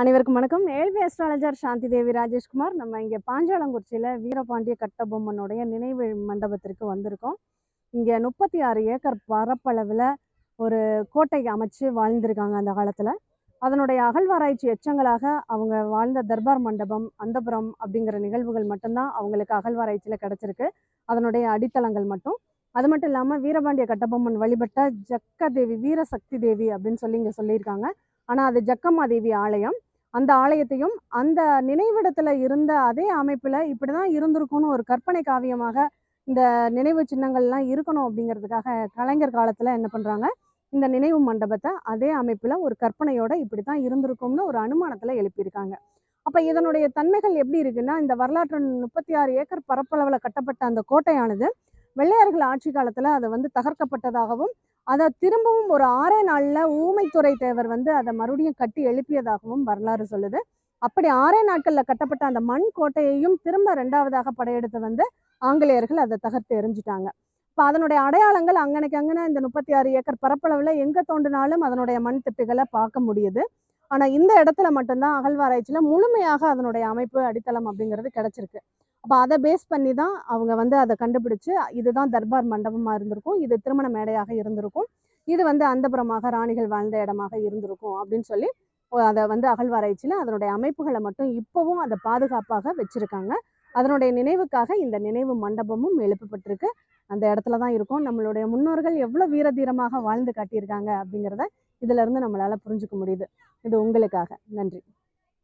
அனைவருக்கும் வணக்கம். ஏழ்வி அஸ்ட்ராலஜர் சாந்தி தேவி ராஜேஷ்குமார். நம்ம இங்கே பாஞ்சாலங்குறிச்சியில் வீரபாண்டிய கட்டபொம்மனுடைய நினைவு மண்டபத்திற்கு வந்திருக்கோம். இங்கே முப்பத்தி ஆறு ஏக்கர் பரப்பளவில் ஒரு கோட்டை அமைச்சு வாழ்ந்திருக்காங்க அந்த காலத்தில். அதனுடைய அகழ்வாராய்ச்சி எச்சங்களாக அவங்க வாழ்ந்த தர்பார் மண்டபம் அந்தபுரம் அப்படிங்கிற நிகழ்வுகள் மட்டும்தான் அவங்களுக்கு அகழ்வாராய்ச்சியில் கிடச்சிருக்கு. அதனுடைய அடித்தளங்கள் மட்டும். அது மட்டும் இல்லாமல் வீரபாண்டிய கட்டபொம்மன் வழிபட்ட ஜக்க தேவி வீரசக்தி தேவி அப்படின்னு சொல்லி இங்கே சொல்லியிருக்காங்க. ஆனால் அது ஜக்கம்மா தேவி ஆலயம். அந்த ஆலயத்தையும் அந்த நினைவிடத்துல இருந்த அதே அமைப்புல இப்படிதான் இருந்திருக்கும்னு ஒரு கற்பனை காவியமாக இந்த நினைவு சின்னங்கள்லாம் இருக்கணும் அப்படிங்கிறதுக்காக கலைஞர் காலத்துல என்ன பண்றாங்க இந்த நினைவு மண்டபத்தை அதே அமைப்புல ஒரு கற்பனையோட இப்படித்தான் இருந்திருக்கும்னு ஒரு அனுமானத்துல எழுப்பியிருக்காங்க. அப்ப இதனுடைய தன்மைகள் எப்படி இருக்குன்னா இந்த வரலாற்று முப்பத்தி ஆறு ஏக்கர் பரப்பளவுல கட்டப்பட்ட அந்த கோட்டையானது வெள்ளையர்கள் ஆட்சி காலத்துல அதை வந்து தகர்க்கப்பட்டதாகவும் அதை திரும்பவும் ஒரு ஆறே நாள்ல ஊமைத்துறை தேவர் வந்து அதை மறுபடியும் கட்டி எழுப்பியதாகவும் வரலாறு சொல்லுது. அப்படி ஆறே நாட்கள்ல கட்டப்பட்ட அந்த மண் கோட்டையையும் திரும்ப ரெண்டாவதாக படையெடுத்து வந்து ஆங்கிலேயர்கள் அதை தகர்த்து எரிஞ்சிட்டாங்க இப்போ அதனுடைய அடையாளங்கள் அங்கனைக்கு அங்கன இந்த முப்பத்தி ஆறு ஏக்கர் பரப்பளவுல எங்க தோண்டினாலும் அதனுடைய மண் திட்டுகளை பார்க்க முடியுது. ஆனா இந்த இடத்துல மட்டும்தான் அகழ்வாராய்ச்சியில் முழுமையாக அதனுடைய அமைப்பு அடித்தளம் அப்படிங்கிறது கிடைச்சிருக்கு. அப்போ அதை பேஸ் பண்ணி தான் அவங்க வந்து அதை கண்டுபிடிச்சு இதுதான் தர்பார் மண்டபமாக இருந்திருக்கும் இது திருமண மேடையாக இருந்திருக்கும் இது வந்து அந்தபுரமாக ராணிகள் வாழ்ந்த இடமாக இருந்திருக்கும் அப்படின்னு சொல்லி அதை வந்து அகழ்வாராய்ச்சியில் அதனுடைய அமைப்புகளை மட்டும் இப்போவும் அதை பாதுகாப்பாக வச்சுருக்காங்க. அதனுடைய நினைவுக்காக இந்த நினைவு மண்டபமும் எழுப்பப்பட்டிருக்கு. அந்த இடத்துல தான் இருக்கும். நம்மளுடைய முன்னோர்கள் எவ்வளோ வீரதீரமாக வாழ்ந்து காட்டியிருக்காங்க அப்படிங்கிறத இதிலிருந்து நம்மளால் புரிஞ்சுக்க முடியுது. இது உங்களுக்காக. நன்றி.